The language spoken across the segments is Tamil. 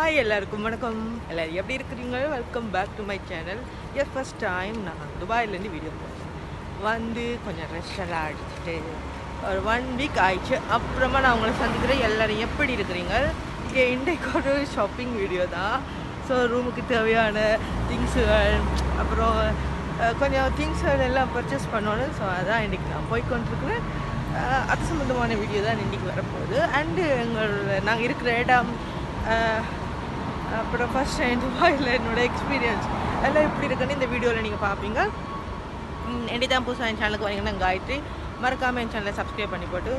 ஹாய் எல்லாருக்கும் வணக்கம். எல்லாரும் எப்படி இருக்கிறீங்க? Welcome back to my channel as first time நான் துபாயிலேருந்து வீடியோ போட்டேன். வந்து கொஞ்சம் ரெஸ்ட் அடிச்சுட்டு ஒரு ஒன் வீக் ஆயிடுச்சு. அப்புறமா நான் உங்களை சந்திக்கிறேன். எல்லோரும் எப்படி இருக்கிறீங்க? இங்கே இன்றைக்கு ஒரு ஷாப்பிங் வீடியோ தான். ஸோ ரூமுக்கு தேவையான திங்ஸுகள் அப்புறம் கொஞ்சம் திங்ஸுகள் எல்லாம் பர்ச்சேஸ் பண்ணணும். ஸோ அதான் இன்றைக்கி நான் போய்கொண்டிருக்கிறேன் அது சம்மந்தமான வீடியோ தான் இன்றைக்கி வரப்போகுது. அண்டு எங்கள் நாங்கள் இருக்கிற இடம் அப்புறம் ஃபர்ஸ்ட் டைம் துபாயில் என்னோட எக்ஸ்பீரியன்ஸ் எல்லாம் எப்படி இருக்குன்னு இந்த வீடியோவில் நீங்கள் பார்ப்பீங்க என்னடி தான் புதுசாக என் சேனலுக்கு வரீங்கன்னா காயத்ரி மறக்காமல் என் சேனலை சப்ஸ்கிரைப் பண்ணி போட்டு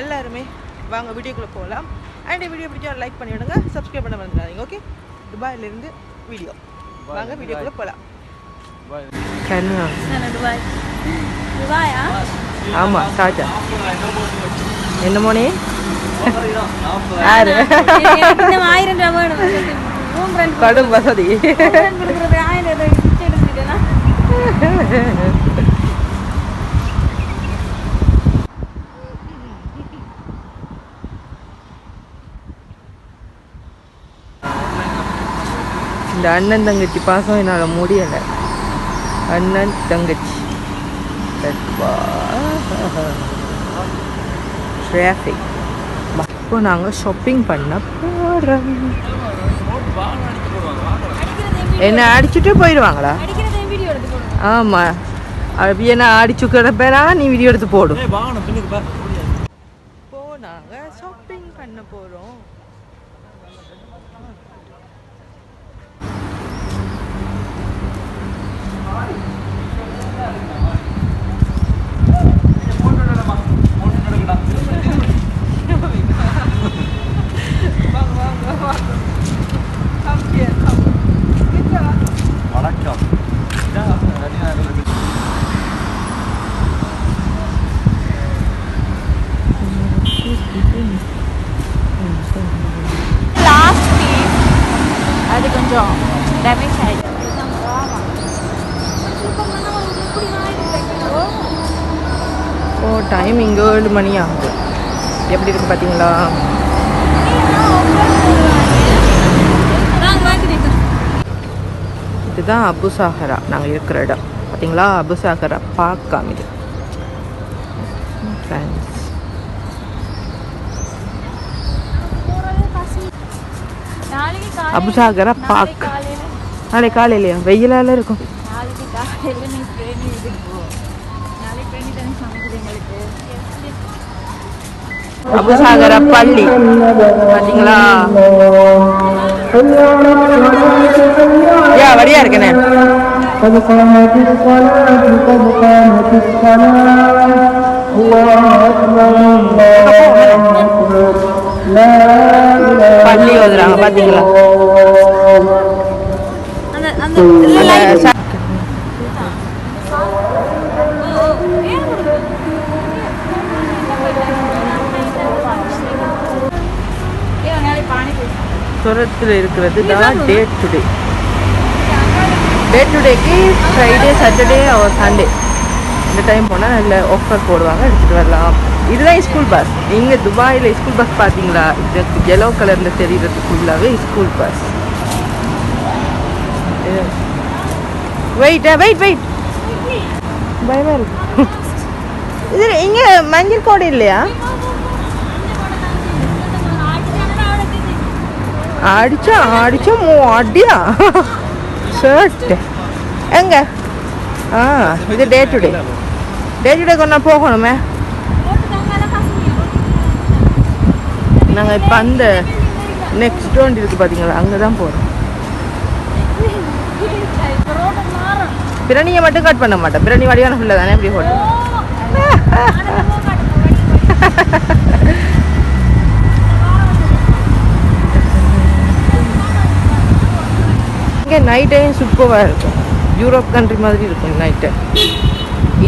எல்லாருமே வாங்க வீடியோக்குள்ளே போகலாம் அண்ட் வீடியோ பிடிச்சா லைக் பண்ணி விடுங்க சப்ஸ்கிரைப் பண்ண மறந்துடாதீங்க ஓகே துபாயிலேருந்து வீடியோ. வாங்க வீடியோக்குள்ளே போகலாம். Dubai ah? ஆமாம் ஷாஜா. என்ன மோனே யாரு? இன்னும் ஆயிரம் ரூபாய் கடும் வசதி. இந்த அண்ணன் தங்கச்சி பாசம் என்னால் முடியலை. அண்ணன் தங்கச்சி. டிராஃபிக் இப்போ நாங்கள் ஷாப்பிங் பண்ண போகிறோம் என்ன அடிச்சுட்டு போயிடுவாங்களா ஆமாம் என்ன அடிச்சு கிடப்பேனா நீ வீடியோ எடுத்து போடும் இப்போ நாங்கள் ஷாப்பிங் பண்ண போகிறோம் வணக்கம் லாஸ்ட் பீஸ் அது கொஞ்சம் டேமேஜ் ஆயிடுச்சு ஓ டைம் இங்கே ஏழு மணி ஆகுது. எப்படி இருக்கு பார்த்தீங்களா இதுதான் அபுசாகரா. நாங்கள் இருக்கிற இடம். பார்த்தீங்களா அபுசாகரா பார்க்காம இது ஃப்ரெண்ட்ஸ் நாளைக்கு அபுசாகரா பார்க் நாளை காலையிலையா வெயிலால இருக்கும் நாளைக்கு காலையில் நீ ட்ரெயின் இதுக்கு போ நாளைக்கு ட்ரெயின் தானே சமைக்குது எங்களுக்கு அபுசாகரா பள்ளி பார்த்தீங்களா யா வரியா இருக்கனே قد قامت الصلاة قد قامت الصلاة الله أكبر الله أكبر لا إله பள்ளி ஓதுறாங்க பார்த்தீங்களா சுரத்தில் இருக்கிறது தான் டே டுடே டே டுடேக்கு ஃப்ரைடே சாட்டர்டே ஆர் சண்டே இந்த டைம் போனால் நல்ல ஆஃபர் போடுவாங்க எடுத்துகிட்டு வரலாம். இதுதான் ஸ்கூல் பஸ் இங்கே துபாயில் ஸ்கூல் பஸ் பார்த்தீங்களா? இது எல்லோ கலரில் தெரிகிறது ஃபுல்லாகவே school bus wait wait wait பயமாக இருக்கு. இது இங்கே மஞ்சள் கோடு இல்லையா? அடிச்சா அடிச்சா மூ அடியா ஷர்ட் எங்க? ஆ இது டே டு டே டே டு டே கொண்டா போகணுமே. நாங்கள் இப்போ அந்த நெக்ஸ்ட் ஒன்று இருக்குது பார்த்தீங்களா அங்கே தான் போகிறோம் பிரியாணியை மட்டும் கட் பண்ண மாட்டேன் பிரியாணி வடிவான ஃபுல்லாக தானே இப்படி போட்டு இங்கே நைட் டைம் சூப்பராக இருக்கும். யூரோப் கண்ட்ரி மாதிரி இருக்கும் நைட்டு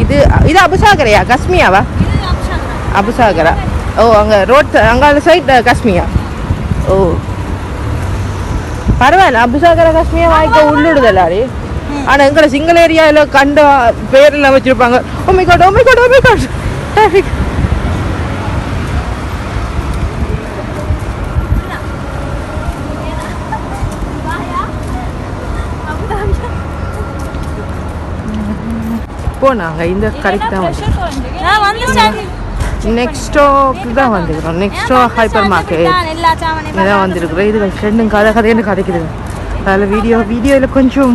இது இது அபுசாகரையா? கஸ்மியாவா அபுசாகரா. ஓ அங்கே ரோட் அங்கே அந்த சைட் காஷ்மியா ஓ. பரவாயில்ல அபிசாகர காஷ்மியா வாய்க்க உள்ளுடுது எல்லாரும் ஆனால் எங்களை சிங்கிள் ஏரியாவில் கண்ட பேரில் வச்சுருப்பாங்க. ஓமிகாட் ஓமிகாட் ஓமிகாட் டிராஃபிக் போனாங்க இந்த கடைக்கு தான் வந்து நான் வந்துட்டேன் நெக்ஸ்ட் ஸ்டாக்கு தான் வந்துருக்கிறோம் நெக்ஸ்ட் ஹைப்பர் மார்க்கெட் இதான் வந்திருக்கிறோம். இது ஃப்ரெண்டும் கதை கதைன்னு கதைக்குது. அதில் வீடியோ வீடியோவில் கொஞ்சம்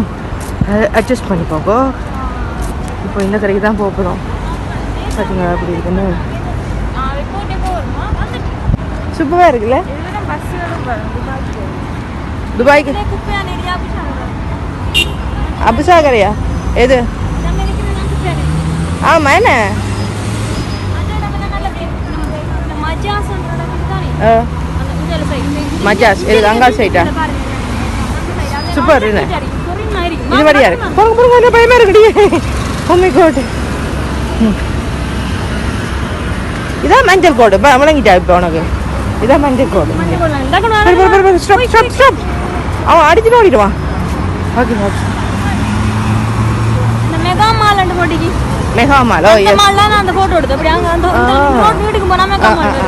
அட்ஜஸ்ட் பண்ணி போகோ இப்போ இந்த கடைக்கு தான் போக போகிறோம் பார்த்தீங்களா அப்படி இருக்குன்னு. சூப்பராக இருக்குல்ல? துபாய்க்கு. அபிசாகரையா எது? ஆமாம் என்ன அந்த நம்ம நல்ல இந்த மஜாஸ்ன்ற இடத்துக்கு தானே ஆ, அந்த இந்த சைடு மஜாஸ். எது அங்கா சைட்டா சூப்பர். இது மாதிரியா இருக்கு? போங்க போங்க பயமா இருக்குடி உண்மை கோட்டு இதான் மஞ்சள் கோடு. விளங்கிட்டா இப்போ உனக்கு. இதான் மஞ்சள் கோடு. stop, stop, stop. அவன் அடிச்சுட்டு ஓடிடுவான். ஓகே ஓகே மெகா மால் ரெண்டு போட்டிக்கு. மெகா மால் ஓ அந்த எஸ் மால் தான் நான் அந்த போட்டோ எடுத்தேன். அப்படி அங்க அந்த ஆ. ரோட் வீட்டுக்கு போனா mega mall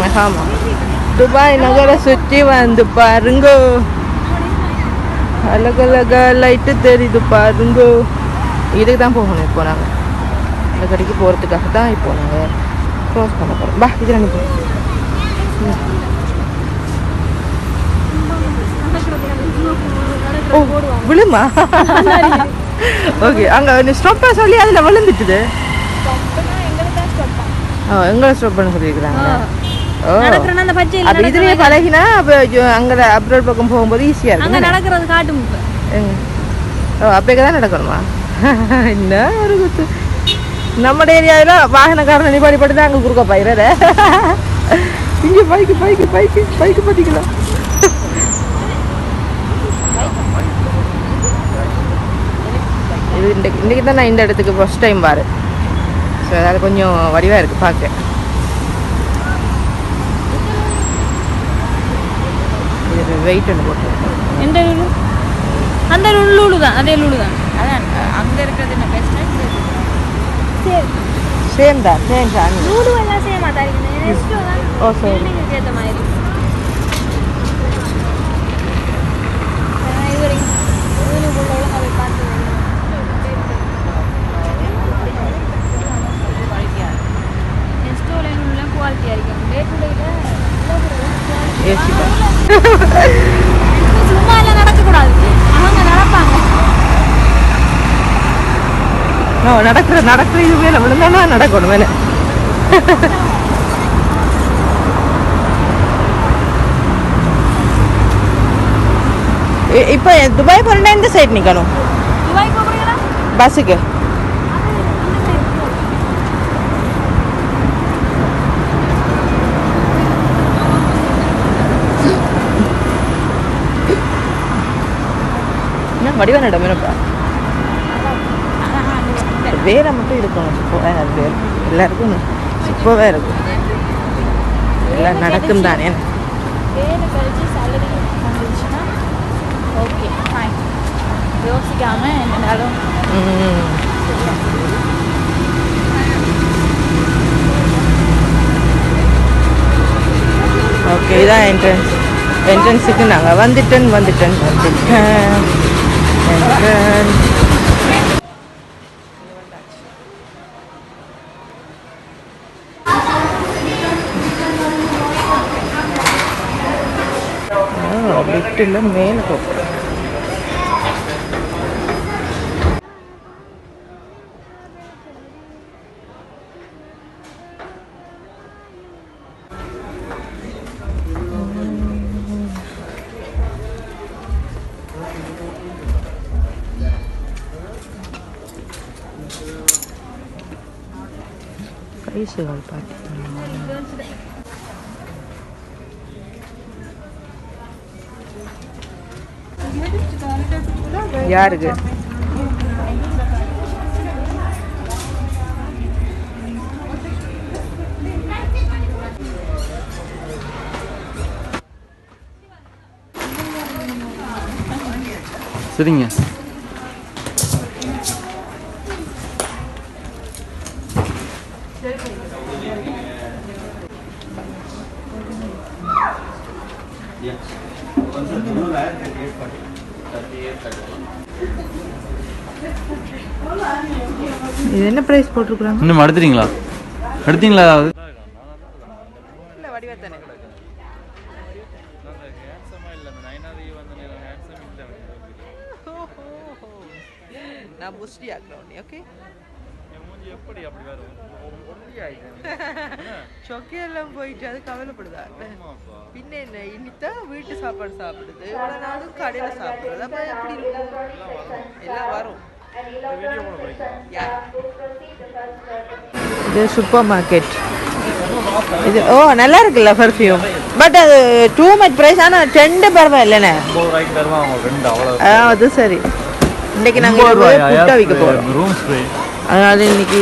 mega mall Dubai நகரை சுற்றி வந்து பாருங்கோ. அழகழகா லைட்டு தெரியுது பாருங்கோ. இதுக்கு தான் போகணும் இப்போ நாங்கள் இந்த கடைக்கு போகிறதுக்காக தான் இப்போ நாங்கள் க்ளோஸ் பண்ண போகிறோம் பா இது ரெண்டு ஓ விழுமா? ஓகே அங்கே ஸ்டாப்பாக சொல்லி அதில் விழுந்துட்டுது. ஓ எங்களை ஸ்டாப் பண்ண சொல்லியிருக்கிறாங்க. ஓ அப்போ இதுலேயே பழகினா அப்போ அங்கே அப்ரோட் பக்கம் போகும்போது ஈஸியாக இருக்கும் நடக்கிறது காட்டும்? ஓ அப்போ தான் நடக்கணுமா? என்ன ஒரு குத்து. நம்ம ஏரியாவில் வாகனக்காரன் நிப்பாடி பட்டு தான் அங்கே குறுக்க பயிர இங்கே பைக்கு பைக்கு பைக்கு பைக்கு பார்த்திக்கலாம் இது இன்றைக்கு இன்றைக்கி தான் நான் இந்த இடத்துக்கு ஃபஸ்ட் டைம் பாரு ஸோ அது கொஞ்சம் வடிவாக இருக்குது பார்க்க இது வெயிட் ஒன்று போட்டு எந்த லூலு? அந்த லூலு தான் அதே லூலு தான். அதான் அங்க இருக்கிறது என்ன பெஸ்ட் சரி சேம். தான் சேம் தான். லூலு எல்லாம் சேம் அதான் ஓ சரி ஏற்ற மாதிரி இவர் லூலுக்குள்ள ஒழுங்கா போய் பார்த்து நெக்ஸ்ட் எல்லாம் குவாலிட்டியாக இருக்கும் டே டு டேயில் ஏசி சும்மா எல்லாம் நடக்கக்கூடாது அவங்க நடப்பாங்க நடக்கிற நடக்கிற இது மேலே விழுந்தானா நடக்கணும் மேலே. இப்போ துபாய் போகிறேன்னா எந்த சைடு நிற்கணும் போகிறீங்களா? பஸ்ஸுக்கு. வடிவான இடம் என்னப்பா வேலை மட்டும் இருக்கணும் சூப்பராக அது வேறு எல்லாருக்கும் சூப்பராக இருக்கும் எல்லாம் நடக்கும் தானே? வேலை கழிச்சு சேலரி வந்துச்சுன்னா ஓகே ஃபைன் யோசிக்காம என்னனாலும் ம். ஓகே இதான் என்ட்ரன்ஸ் என்ட்ரன்ஸுக்கு நாங்கள் வந்துட்டேன் வந்துட்டேன் வந்துட்டேன். Entrance. லிட்டில் மேலே போகிறோம் ப்ரைஸுகள் பார்த்தீங்கன்னா யாருக்கு சரிங்க ப்ரைஸ் போட்டிருக்குறாங்க. இன்னும் எடுத்துட்டீங்களா எடுத்தீங்களா நான் புஷ்டி ஆக்குறேன் ஓகே சொக்கையெல்லாம் போயிட்டு அது கவலைப்படுதா? பின்ன என்ன இனித்தான் வீட்டு சாப்பாடு சாப்பிடுது. இவ்வளோ நாளும் கடையில் சாப்பிடுறது அப்போ எப்படி? இருக்கும் எல்லாம் வரும். இது சூப்பர் மார்க்கெட் இது ஓ நல்லா இருக்குல்ல பர்ஃப்யூம் பட் அது டூ மச் ப்ரைஸ் ஆனால் டெண்டு பரவாயில்லண்ணே. ஆ அது சரி. இன்னைக்கு நாங்கள் புட்டா விற்க போகிறோம் அதனால இன்னைக்கு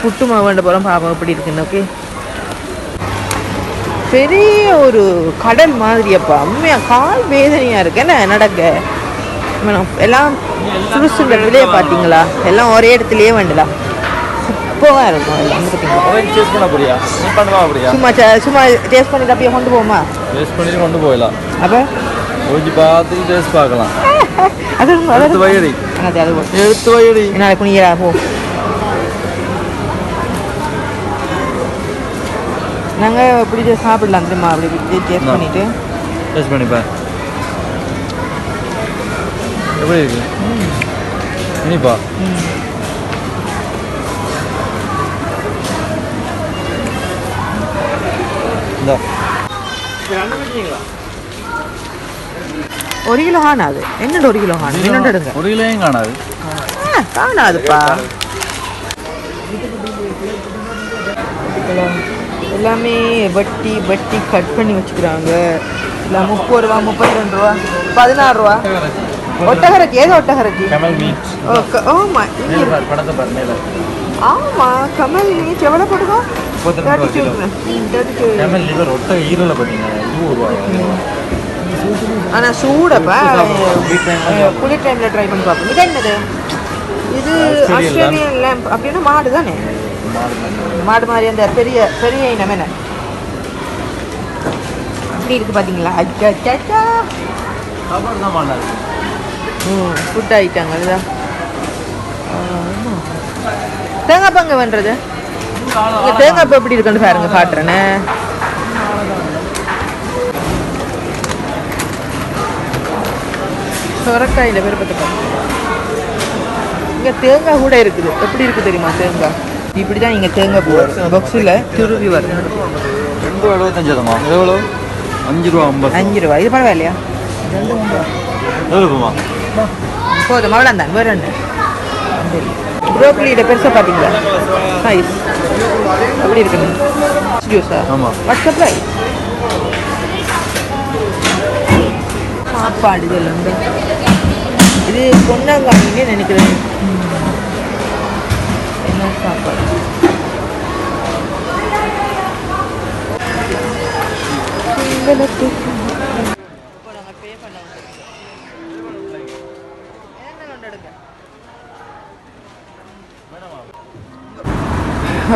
புட்டு மாவு வேண்ட போகிறோம் பாப்போம் எப்படி இருக்குன்னு ஓகே பெரிய ஒரு கடல் மாதிரியப்பா உண்மையா கால் வேதனையா இருக்கு. என்ன நடக்க? எல்லாம் சுடுசுண்ட விலையை பார்த்தீங்களா எல்லாம் ஒரே இடத்துலயே வேண்டலாம் சூப்பராக இருக்கும் எல்லாம் பார்த்தீங்களா சும்மா சும்மா டேஸ்ட் பண்ணிட்டு அப்படியே கொண்டு போமா டேஸ்ட் பண்ணிட்டு கொண்டு போயிடலாம். அப்போ? ஓகே பார்த்து டேஸ்ட் பார்க்கலாம். அது வையடி. அது அது போதும். எடுத்து வையடி. போ. நாங்கள் இப்படி சாப்பிடலாம் தெரியுமா? அப்படி டேஸ்ட். பண்ணிட்டு. டேஸ்ட் பண்ணிப்பேன். எப்படி இருக்கு? இனிப்பா? இந்தா. ஒரு கிலோ காணாது. என்னோட ஒரு கிலோ காணும் என்னோட எடுங்க? ஒரு கிலோயும் காணாது. காணாதுப்பா. எல்லாமே வட்டி வட்டி கட் பண்ணி வச்சுக்கிறாங்க. இல்லை முப்பது ரூபா முப்பத்தி ரெண்டு ரூபா பதினாறு ரூபா. ஒட்டகரச்சி ஏதோ ஒட்டகரச்சி கமல் மீட். ஓ இருக்கு. படத்தை பாரு மேல. ஆமா கமல் நீ எவ்வளோ போட்டுக்கோ? முப்பத்தி ரெண்டு ரூபா கிலோ. தேர்ட்டி டூ கமல் லிவர் ஒட்ட ஈரல பார்த்தீங்க இருபது ரூபாயா ஆனா சூடப்பா. குளிர் டைம்ல ட்ரை பண்ணி பார்ப்போம். இது என்னது? இது ஆஸ்திரேலியன் லேம்ப் அப்படின்னா மாடு தானே? மாடு மாதிரி அந்த பெரிய பெரிய இனம் என்ன? இப்படி இருக்கு பாத்தீங்களா? அச்சா ம் ஃபுட் ஐட்டங்க அதுதான். தேங்காய் பங்கு பண்ணுறது இங்கே தேங்காய் பூ எப்படி இருக்குன்னு பாருங்க காட்டுறேனே. சொரக்காயில் விருப்பத்தை இங்கே தேங்காய் கூட இருக்குது. எப்படி இருக்கு தெரியுமா தேங்காய்? இப்படி தான் இங்கே தேங்காய் பூ வரும். பாக்ஸில் துருவி வரும். ரெண்டு எழுபத்தஞ்சு எவ்வளோ அஞ்சு ரூபா ஐம்பது. அஞ்சு ரூபா. இது பரவாயில்லையா? எவ்வளோ போமா? போதும் அவ்வளோ தான் வேறு என்ன ப்ரோக்கலியோட பெருசாக பார்த்தீங்களா? சைஸ் அப்படி இருக்குங்க ஜூஸா ஆமா. வாட்ஸ்அப் ப்ரைஸ் சாப்பாடு வந்து இது பொன்னாங்காணின்னு நினைக்கிறேன். என்ன சாப்பாடு? இப்போ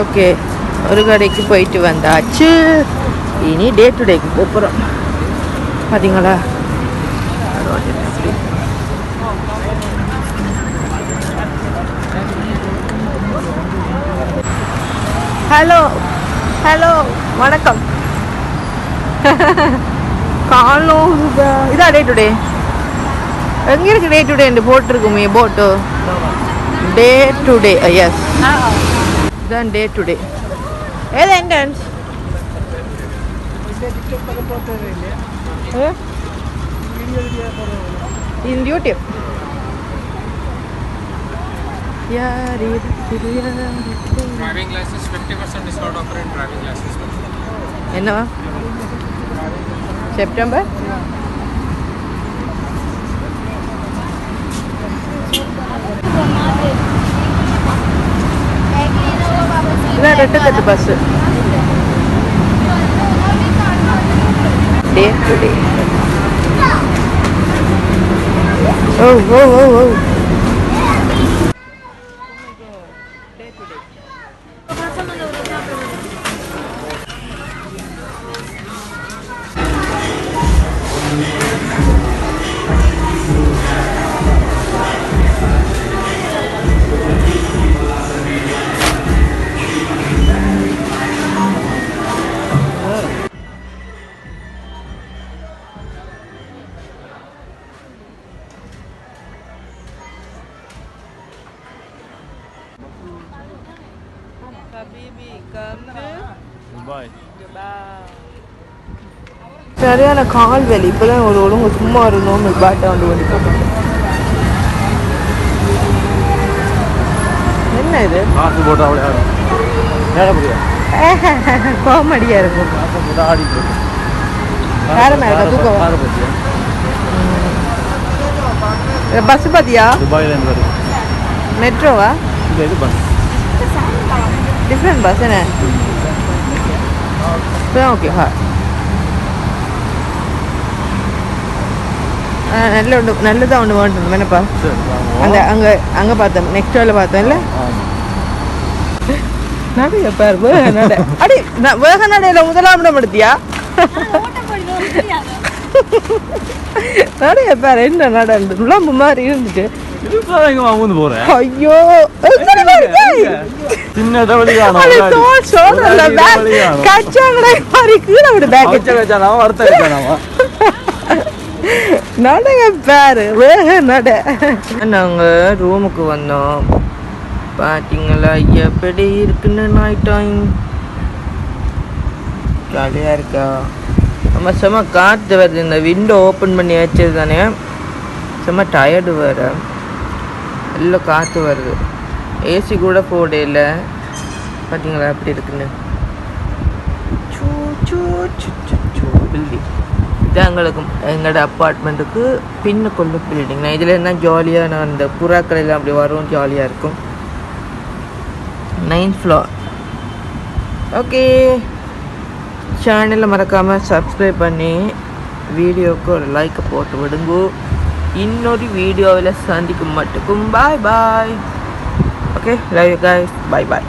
ஓகே ஒரு கடைக்கு போயிட்டு வந்தாச்சு. இனி டே டு டேக்கு போகிறோம் பார்த்தீங்களா ஹலோ ஹலோ வணக்கம். காலம் இதா டே டு டே எங்கே இருக்கு டே டு டே போட்டிருக்குமே போட்டு டே டு டே எஸ் இதுதான் டே டு டே ஏது என்ட்ரன்ஸ் இன் யூடியூப் யார் இது யார் இது? Driving license 50% discount offer in driving license. என்னவா செப்டம்பர் இதான் red cut bus day to day ஓ ஓ ஓ ஓ சரியான கால் வலி இப்போதான் ஒரு ஒழுங்கு சும்மா ஒரு நோம்பு பாட்டை வந்து ஓடி என்ன இது காசு போட்டு அவளே காமெடியா இருக்கும் யாருமே இருக்கா? தூக்கம் பஸ் பாத்தியா துபாயில இருந்து மெட்ரோவா இது பஸ் டிஃப்ரெண்ட் பஸ் என்ன ஓகே ஹா நல்ல ஒன்று நல்லதாக ஒன்று வேண்டும் என்னப்பா அந்த அங்கே அங்கே பார்த்தோம் நெக்ஸ்ட் வேலை பார்த்தோம்ல நடைய பாரு வேக நட அடி வேக நடையில முதலாம் இடம் எடுத்தியா நடைய பாரு என்ன நட நுழம்பு மாதிரி இருந்துட்டு எங்க வாங்க போறேன் ஐயோ? சின்ன தவளி நடங்க பாரு வேக நட நாங்கள் ரூமுக்கு வந்தோம் பார்த்தீங்களா எப்படி இருக்குன்னு நைட் டைம் ஜாலியாக இருக்கா நம்ம செம்ம காற்று வருது இந்த விண்டோ ஓப்பன் பண்ணி வச்சது தானே செம்ம டயர்டு வேறு எல்லாம் காற்று வருது. ஏசி கூட போடையில் பார்த்தீங்களா எப்படி இருக்குன்னு? சூ சு பில்டிங் இது எங்களுக்கு எங்களோட அப்பார்ட்மெண்ட்டுக்கு பின்னுக்குள்ள பில்டிங் நான் இதில் என்ன ஜாலியாக நான் இந்த புறாக்கள் எல்லாம் அப்படி வரும் ஜாலியாக இருக்கும். நைன்த் ஃப்ளோர் ஓகே சேனலை மறக்காமல் சப்ஸ்கிரைப் பண்ணி வீடியோவுக்கு ஒரு லைக்கை போட்டு விடுங்க. இன்னொரு வீடியோவில் சந்திக்கும் மட்டுக்கும் bye bye okay love you bye bye